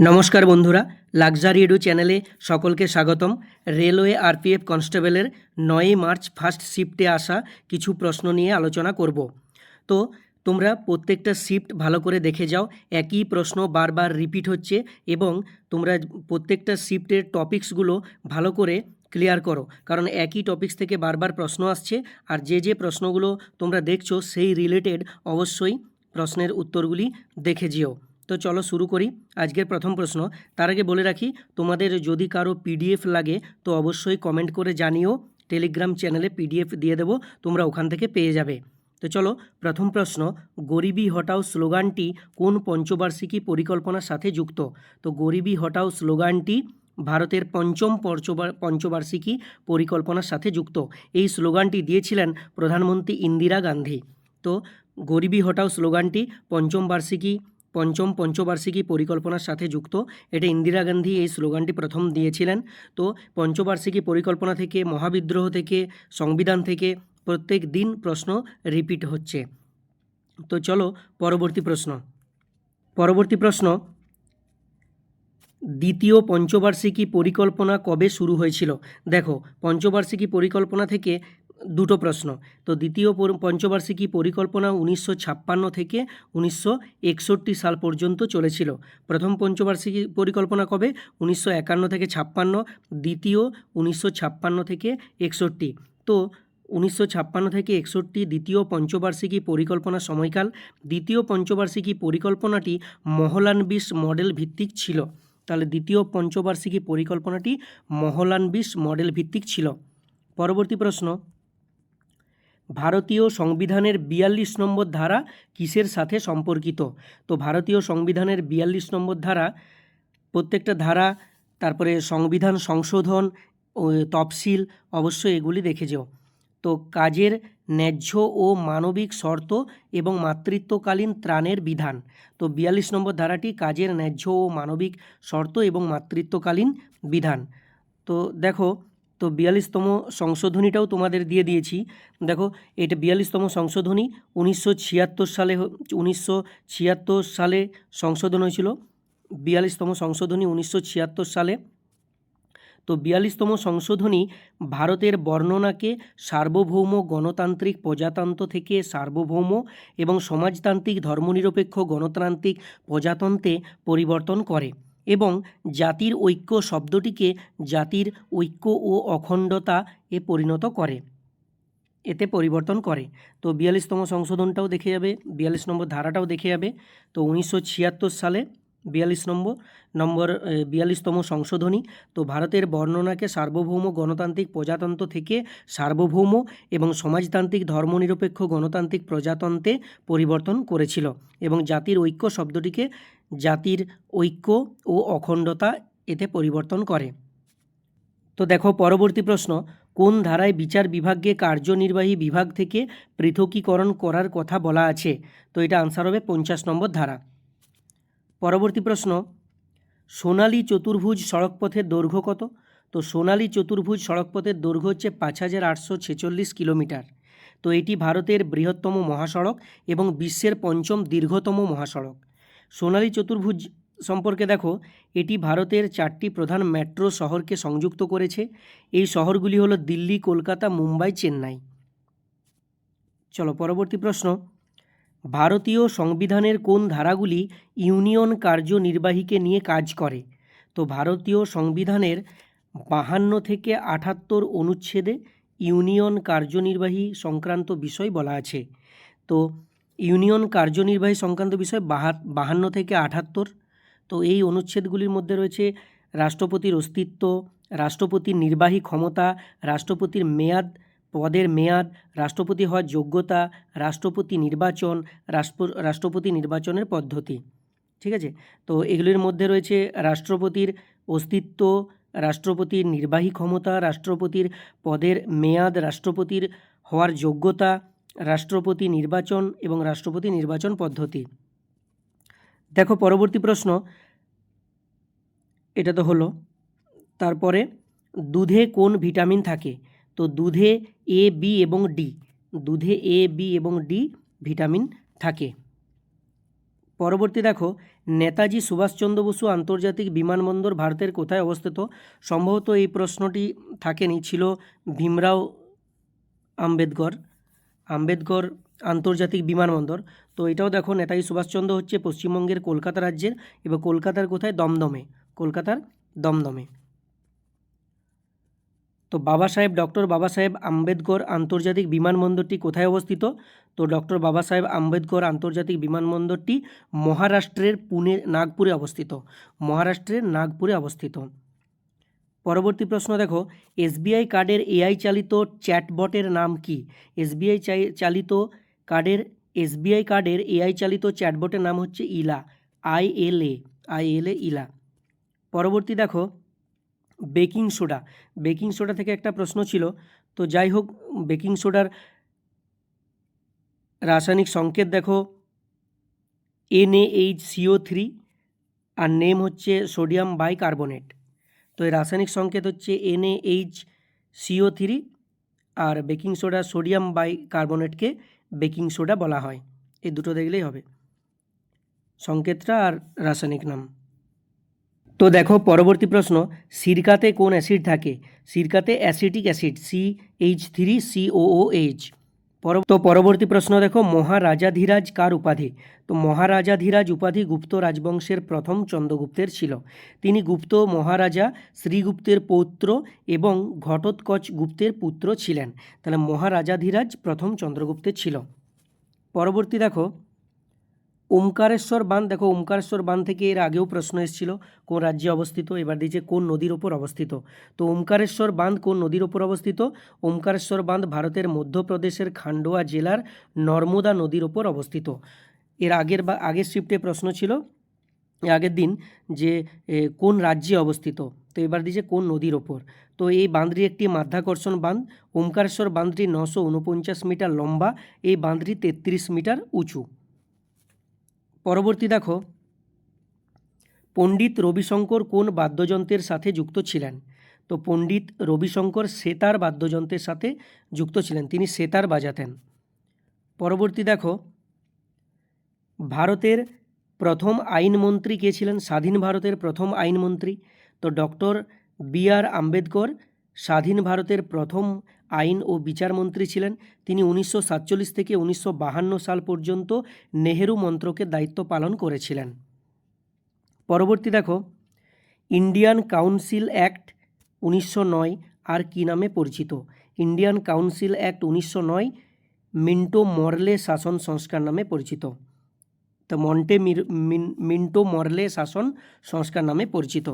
নমস্কার বন্ধুরা, luxury edu চ্যানেলে সকলকে স্বাগতম। রেলওয়ে আরপিএফ কনস্টেবলের নয়ই মার্চ ফার্স্ট শিফটে আসা কিছু প্রশ্ন নিয়ে আলোচনা করব। তো, তোমরা প্রত্যেকটা শিফট ভালো করে দেখে যাও, একই প্রশ্ন বারবার রিপিট হচ্ছে এবং তোমরা প্রত্যেকটা শিফটের টপিক্সগুলো ভালো করে ক্লিয়ার করো। কারণ একই টপিক্স থেকে বারবার প্রশ্ন আসছে আর যে যে প্রশ্নগুলো তোমরা দেখছ সেই রিলেটেড অবশ্যই প্রশ্নের উত্তরগুলি দেখে যেও। তো চলো শুরু করি। আজকের প্রথম প্রশ্ন, তার আগে বলে রাখি, তোমাদের যদি কারও পিডিএফ লাগে, তো অবশ্যই কমেন্ট করে জানিও টেলিগ্রাম চ্যানেলে পিডিএফ দিয়ে দেবো, তোমরা ওখান থেকে পেয়ে যাবে। তো চলো, প্রথম প্রশ্ন, গরিবি হটাও স্লোগানটি কোন পঞ্চবার্ষিকী পরিকল্পনার সাথে যুক্ত? তো গরিবি হটাও স্লোগানটি ভারতের পঞ্চম পঞ্চবার পঞ্চবার্ষিকী পরিকল্পনার সাথে যুক্ত। এই স্লোগানটি দিয়েছিলেন প্রধানমন্ত্রী ইন্দিরা গান্ধী। তো গরিবি হটাও স্লোগানটি পঞ্চম বার্ষিকী পঞ্চম পঞ্চবার্ষিকী পরিকল্পনার সাথে যুক্ত। এটা ইন্দিরা গান্ধী এই স্লোগানটি প্রথম দিয়েছিলেন। তো পঞ্চবার্ষিকী পরিকল্পনা থেকে, মহাবিদ্রোহ থেকে, সংবিধান থেকে প্রত্যেক দিন প্রশ্ন রিপিট হচ্ছে। তো চলো পরবর্তী প্রশ্ন। পরবর্তী প্রশ্ন। দ্বিতীয় পঞ্চবার্ষিকী পরিকল্পনা কবে শুরু হয়েছিল? দেখো, পঞ্চবার্ষিকী পরিকল্পনা থেকে দুটো প্রশ্ন। তো দ্বিতীয় পঞ্চবার্ষিকী পরিকল্পনা উনিশশো ছাপ্পান্ন থেকে উনিশশো একষট্টি সাল পর্যন্ত চলেছিল। প্রথম পঞ্চবার্ষিকী পরিকল্পনা কবে? উনিশশো একান্ন থেকে ছাপ্পান্ন, দ্বিতীয় উনিশশো ছাপ্পান্ন থেকে একষট্টি। তো উনিশশো ছাপ্পান্ন থেকে একষট্টি, দ্বিতীয় পঞ্চবার্ষিকী পরিকল্পনা সময়কাল। দ্বিতীয় পঞ্চবার্ষিকী পরিকল্পনাটি মহলানবিশ মডেল ভিত্তিক ছিল। তাহলে দ্বিতীয় পঞ্চবার্ষিকী পরিকল্পনাটি মহলানবিশ মডেল ভিত্তিক ছিল। পরবর্তী প্রশ্ন। ভারতীয় সংবিধানের বিয়াল্লিশ নম্বর ধারা কিসের সাথে সম্পর্কিত? তো ভারতীয় সংবিধানের বিয়াল্লিশ নম্বর ধারা, প্রত্যেকটা ধারা, তারপরে সংবিধান সংশোধন ও তফসিল, অবশ্যই এগুলি দেখে যেও। তো কাজের ন্যায্য ও মানবিক শর্ত এবং মাতৃত্বকালীন ত্রাণের বিধান। তো বিয়াল্লিশ নম্বর ধারাটি কাজের ন্যায্য ও মানবিক শর্ত এবং মাতৃত্বকালীন বিধান। তো দেখো তো বিয়াল্লিশতম সংশোধনীটাও তোমাদের দিয়ে দিয়েছি। দেখো, এটা বিয়াল্লিশতম সংশোধনী, উনিশশো ছিয়াত্তর সালে উনিশশো ছিয়াত্তর সালে সংশোধন হয়েছিল। বিয়াল্লিশতম সংশোধনী, উনিশশো ছিয়াত্তর সালে। তো বিয়াল্লিশতম সংশোধনী ভারতের বর্ণনাকে সার্বভৌম গণতান্ত্রিক প্রজাতন্ত্র থেকে সার্বভৌম এবং সমাজতান্ত্রিক ধর্মনিরপেক্ষ গণতান্ত্রিক প্রজাতন্ত্রে পরিবর্তন করে। এবং জাতির ঐক্য শব্দটিকে জাতির ঐক্য ও অখণ্ডতা এ পরিণত করে। এতে পরিবর্তন করে। তো বিয়াল্লিশতম সংশোধনটাও দেখে যাবে, বিয়াল্লিশ নম্বর ধারাটাও দেখে যাবে। তো উনিশশো ছিয়াত্তর সালে বিয়াল্লিশ নম্বর নম্বর বিয়াল্লিশতম সংশোধনী। তো ভারতের বর্ণনাকে সার্বভৌম গণতান্ত্রিক প্রজাতন্ত্র থেকে সার্বভৌম এবং সমাজতান্ত্রিক ধর্মনিরপেক্ষ গণতান্ত্রিক প্রজাতন্ত্রে পরিবর্তন করেছিল এবং জাতির ঐক্য শব্দটিকে জাতির ঐক্য ও অখণ্ডতা এতে পরিবর্তন করে। তো দেখো, পরবর্তী প্রশ্ন, কোন ধারায় বিচার বিভাগকে কার্যনির্বাহী বিভাগ থেকে পৃথকীকরণ করার কথা বলা আছে? তো এটা আনসার হবে পঞ্চাশ নম্বর ধারা। পরবর্তী প্রশ্ন, সোনালী চতুর্ভুজ সড়কপথের দৈর্ঘ্য কত? তো সোনালী চতুর্ভুজ সড়কপথের দৈর্ঘ্য হচ্ছে পাঁচ হাজার আটশো ছেচল্লিশ কিলোমিটার। তো এটি ভারতের বৃহত্তম মহাসড়ক এবং বিশ্বের পঞ্চম দীর্ঘতম মহাসড়ক। সোনালী চতুর্ভুজ সম্পর্কে দেখো, এটি ভারতের চারটি প্রধান মেট্রো শহরকে সংযুক্ত করেছে। এই শহরগুলি হলো দিল্লি, কলকাতা, মুম্বাই, চেন্নাই। চলো পরবর্তী প্রশ্ন। ভারতীয় সংবিধানের কোন ধারাগুলি ইউনিয়ন কার্যনির্বাহীকে নিয়ে কাজ করে? তো ভারতীয় সংবিধানের বাহান্ন থেকে আটাত্তর অনুচ্ছেদে ইউনিয়ন কার্যনির্বাহী সংক্রান্ত বিষয় বলা আছে। তো ইউনিয়ন কার্যনির্বাহী সংক্রান্ত বিষয় বাহান্ন থেকে আটাত্তর তো এই অনুচ্ছেদগুলির মধ্যে রয়েছে রাষ্ট্রপতির অস্তিত্ব, রাষ্ট্রপতির নির্বাহী ক্ষমতা, রাষ্ট্রপতির মেয়াদ, পদের মেয়াদ, রাষ্ট্রপতি হওয়ার যোগ্যতা, রাষ্ট্রপতি নির্বাচন, রাষ্ট্র, রাষ্ট্রপতি নির্বাচনের পদ্ধতি। ঠিক আছে? তো এগুলির মধ্যে রয়েছে রাষ্ট্রপতির অস্তিত্ব, রাষ্ট্রপতির নির্বাহী ক্ষমতা, রাষ্ট্রপতির পদের মেয়াদ, রাষ্ট্রপতির হওয়ার যোগ্যতা রাষ্ট্রপতি নির্বাচন এবং রাষ্ট্রপতি নির্বাচন পদ্ধতি। দেখো, পরবর্তী প্রশ্ন। এটা তো হলো। তারপরে, দুধে কোন ভিটামিন থাকে? তো দুধে এ বি এবং ডি দুধে এ বি এবং ডি ভিটামিন থাকে। পরবর্তী দেখো, নেতাজি সুভাষচন্দ্র বসু আন্তর্জাতিক বিমানবন্দর ভারতের কোথায় অবস্থিত? সম্ভবত এই প্রশ্নটি থাকেনি, ছিল ভীমরাও আম্বেদকর। আম্বেদকর আন্তর্জাতিক বিমানবন্দর। তো এটাও দেখো, নেতাজি সুভাষচন্দ্র হচ্ছে পশ্চিমবঙ্গের কলকাতা রাজ্যের এবং কলকাতার কোথায়? দমদমে। কলকাতার দমদমে। তো বাবা সাহেব, ডক্টর বাবা সাহেব আম্বেদকর আন্তর্জাতিক বিমানবন্দরটি কোথায় অবস্থিত? তো ডক্টর বাবা সাহেব আম্বেদকর আন্তর্জাতিক বিমানবন্দরটি মহারাষ্ট্রের পুনে, নাগপুরে অবস্থিত। মহারাষ্ট্রের নাগপুরে অবস্থিত। পরবর্তী প্রশ্ন দেখো, এসবিআই কার্ডের এআই চালিত চ্যাটবটের নাম কি? এসবিআই চালিত কার্ডের, এসবিআই কার্ডের এআই চালিত চ্যাটবটের নাম হচ্ছে ইলা, I L A, I L এ ইলা। পরবর্তী দেখো, বেকিং সোডা বেকিং সোডা থেকে একটা প্রশ্ন ছিল, তো যাই হোক, বেকিং সোডার রাসায়নিক সংকেত দেখো, এন এইচ সিও থ্রি, আর নেম হচ্ছে সোডিয়াম বাইকার্বনেট। তো এই রাসায়নিক সংকেত হচ্ছে এন এইচ সিও থ্রি আর বেকিং সোডা সোডিয়াম বাইকার্বনেটকে বেকিং সোডা বলা হয়। এই দুটো দেখলেই হবে। সংকেতটা আর রাসায়নিক নাম। তো দেখো, পরবর্তী প্রশ্ন, সিরকাতে কোন অ্যাসিড থাকে? সিরকাতে acetic acid C H three COO H তো পরবর্তী প্রশ্ন দেখো, মহারাজাধিরাজ কার উপাধি? তো মহারাজাধিরাজ উপাধি গুপ্ত রাজবংশের প্রথম চন্দ্রগুপ্তের ছিল। তিনি গুপ্ত মহারাজা শ্রীগুপ্তের পৌত্র এবং ঘটোৎকচ গুপ্তের পুত্র ছিলেন। তাহলে মহারাজাধিরাজ প্রথম চন্দ্রগুপ্তের ছিল। পরবর্তী দেখো ওমকারেশ্বর বাঁধ, দেখো ওমকারেশ্বর বাঁধ থেকে এর আগেও প্রশ্ন এসেছিল, কোন রাজ্যে অবস্থিত, এবার দিয়েছে কোন নদীর ওপর অবস্থিত। তো ওমকারেশ্বর বাঁধ কোন নদীর ওপর অবস্থিত? ওমকারেশ্বর বাঁধ ভারতের মধ্যপ্রদেশের খান্ডোয়া জেলার নর্মদা নদীর ওপর অবস্থিত। এর আগের বা, আগের শিফটে প্রশ্ন ছিল আগের দিন যে কোন রাজ্যে অবস্থিত? তো এবার দিয়েছে কোন নদীর ওপর। তো এই বাঁধটি একটি মাধ্যাকর্ষণ বাঁধ, ওমকারেশ্বর বাঁধটি নশো উনপঞ্চাশ মিটার লম্বা, এই বাঁধটি তেত্রিশ মিটার উঁচু। পরবর্তী দেখো। পণ্ডিত রবিশঙ্কর কোন বাদ্যযন্ত্রের সাথে যুক্ত ছিলেন? তো পণ্ডিত রবিশঙ্কর সেতার বাদ্যযন্ত্রের সাথে যুক্ত ছিলেন। তিনি সেতার বাজাতেন। পরবর্তী দেখো। ভারতের প্রথম আইনমন্ত্রী কে ছিলেন? স্বাধীন ভারতের প্রথম আইনমন্ত্রী। তো ডক্টর বি আর আম্বেদকর স্বাধীন ভারতের প্রথম আইন ও বিচারমন্ত্রী ছিলেন। তিনি উনিশশো সাতচল্লিশ থেকে উনিশশো সাল পর্যন্ত নেহেরু মন্ত্রকের দায়িত্ব পালন করেছিলেন। পরবর্তী দেখো, ইন্ডিয়ান কাউন্সিল অ্যাক্ট উনিশশো নয় আর কী নামে পরিচিত। ইন্ডিয়ান কাউন্সিল অ্যাক্ট উনিশশো নয়, মিন্টো মরলে শাসন সংস্কার নামে পরিচিত। তো মন্টে মিন্টো মরলে শাসন সংস্কার নামে পরিচিত।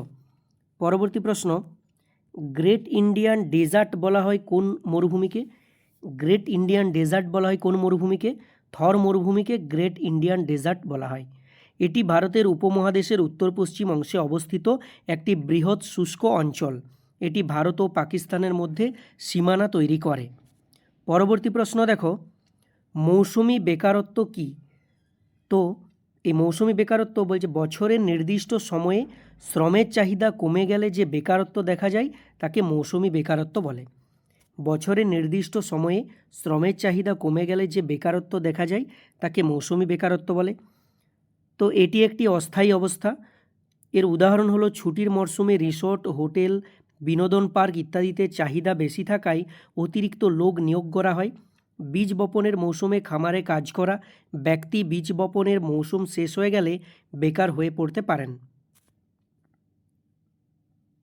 পরবর্তী প্রশ্ন গ্রেট ইন্ডিয়ান ডেজার্ট বলা হয় কোন মরুভূমিকে? গ্রেট ইন্ডিয়ান ডেজার্ট বলা হয় কোন মরুভূমিকে? থর মরুভূমিকে গ্রেট ইন্ডিয়ান ডেজার্ট বলা হয়। এটি ভারতের উপমহাদেশের উত্তর পশ্চিম অংশে অবস্থিত একটি বৃহৎ শুষ্ক অঞ্চল। এটি ভারত ও পাকিস্তানের মধ্যে সীমানা তৈরি করে। পরবর্তী প্রশ্ন দেখো, মৌসুমি বেকারত্ব কী? তো এই মৌসুমি বেকারত্ব বলছে বছরের নির্দিষ্ট সময়ে শ্রমের চাহিদা কমে গেলে যে বেকারত্ব দেখা যায়, তাকে মৌসুমি বেকারত্ব বলে। বছরের নির্দিষ্ট সময়ে শ্রমের চাহিদা কমে গেলে যে বেকারত্ব দেখা যায়, তাকে মৌসুমি বেকারত্ব বলে। তো এটি একটি অস্থায়ী অবস্থা। এর উদাহরণ হলো ছুটির মরশুমে রিসোর্ট, হোটেল, বিনোদন পার্ক ইত্যাদিতে চাহিদা বেশি থাকায় অতিরিক্ত লোক নিয়োগ করা হয়। বীজ বপনের মৌসুমে খামারে কাজ করা ব্যক্তি বীজ বপনের মৌসুম শেষ হয়ে গেলে বেকার হয়ে পড়তে পারেন।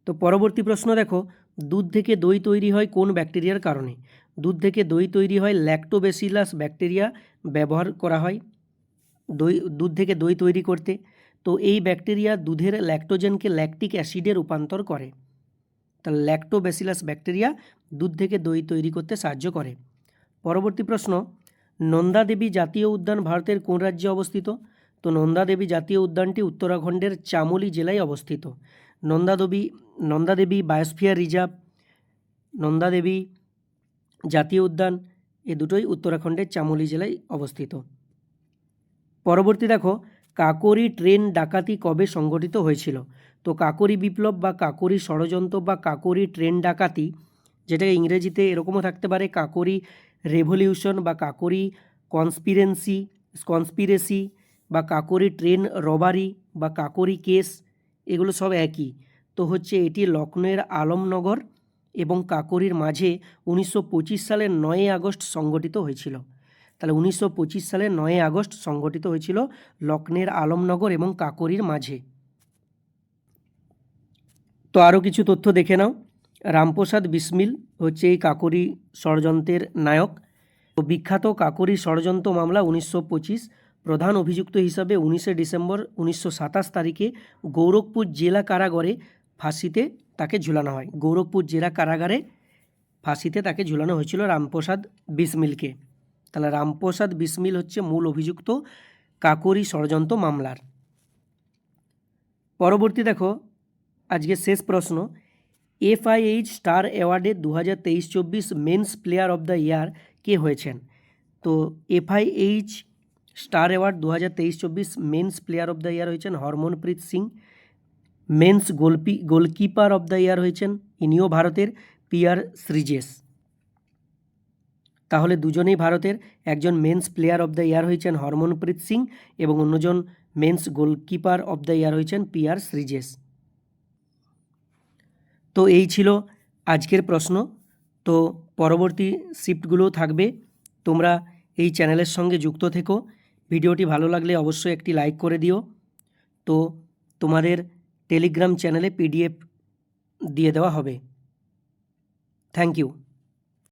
তো পরবর্তী প্রশ্ন দেখো, দুধ থেকে দই তৈরি হয় কোন ব্যাকটেরিয়ার কারণে? দুধ থেকে দই তৈরি হয় ল্যাক্টোবেসিলাস ব্যাকটেরিয়া ব্যবহার করা হয় দই, দুধ থেকে দই তৈরি করতে। তো এই ব্যাকটেরিয়া দুধের ল্যাক্টোজেনকে ল্যাকটিক অ্যাসিডে রূপান্তর করে। তা ল্যাক্টোবেসিলাস ব্যাকটেরিয়া দুধ থেকে দই তৈরি করতে সাহায্য করে। পরবর্তী প্রশ্ন, নন্দা দেবী জাতীয় উদ্যান ভারতের কোন রাজ্যে অবস্থিত? তো নন্দা দেবী জাতীয় উদ্যানটি উত্তরাখণ্ডের চামোলি জেলায় অবস্থিত। নন্দা দেবী নন্দা দেবী বায়োস্ফিয়ার রিজার্ভ, নন্দা দেবী জাতীয় উদ্যান, এ দুটোই উত্তরাখণ্ডের চামোলি জেলায় অবস্থিত। পরবর্তী দেখো, কাকরি ট্রেন ডাকাতি কবে সংগঠিত হয়েছিল? তো কাকরি বিপ্লব বা কাকরি ষড়যন্ত্র বা কাকরি ট্রেন ডাকাতি, যেটাকে ইংরেজিতে এরকমও থাকতে পারে, কাকরি রেভলিউশন বা কাকরি কনস্পিরেন্সি কনস্পিরেসি বা কাকরি ট্রেন রবারি বা কাকরি কেস এগুলো সব একই। তো হচ্ছে এটি লক্ষ্ণৌয়ের আলমনগর এবং কাকরির মাঝে উনিশশো পঁচিশ সালের নয়ই আগস্ট সংগঠিত হয়েছিল। তাহলে উনিশশো পঁচিশ সালের নয়ই আগস্ট সংগঠিত হয়েছিল লক্ষ্ণৌয়ের আলমনগর এবং কাকরির মাঝে। তো আরও কিছু তথ্য দেখে নাও। রামপ্রসাদ বিসমিল হচ্ছে এই কাকরি ষড়যন্ত্রের নায়ক। তো বিখ্যাত কাকরি ষড়যন্ত্র মামলা উনিশশো পঁচিশ, প্রধান অভিযুক্ত হিসাবে উনিশে ডিসেম্বর উনিশশো সাতাশ তারিখে গৌরখপুর জেলা কারাগারে ফাঁসিতে তাকে ঝুলানো হয়। গৌরখপুর জেলা কারাগারে ফাঁসিতে তাকে ঝুলানো হয়েছিল রামপ্রসাদ বিসমিলকে। তাহলে রামপ্রসাদ বিসমিল হচ্ছে মূল অভিযুক্ত কাকরি ষড়যন্ত্র মামলার। পরবর্তী দেখো, আজকে শেষ প্রশ্ন। এফআইএইচ স্টার অ্যাওয়ার্ডে দু হাজার তেইশ চব্বিশ men's player of the year কে হয়েছেন? তো এফআইএইচ স্টার অ্যাওয়ার্ড দু হাজার তেইশ চব্বিশ men's player of the year হয়েছেন হরমনপ্রীত সিং। মেন্স গোলপি, গোলকিপার অফ দ্য ইয়ার হয়েছেন ইনিও ভারতের পিয়ার শ্রীজেশ। তাহলে দুজনেই ভারতের, একজন men's player of the year হয়েছেন হরমনপ্রীত সিং এবং অন্যজন men's goalkeeper of the year হয়েছেন পিয়ার শ্রীজেশ। তো এই ছিল আজকের প্রশ্ন। তো পরবর্তী শিফটগুলোও থাকবে। তোমরা এই চ্যানেলের সঙ্গে যুক্ত থেকো। ভিডিওটি ভালো লাগলে অবশ্যই একটি লাইক করে দিও। তো তোমাদের টেলিগ্রাম চ্যানেলে পিডিএফ দিয়ে দেওয়া হবে। Thank you.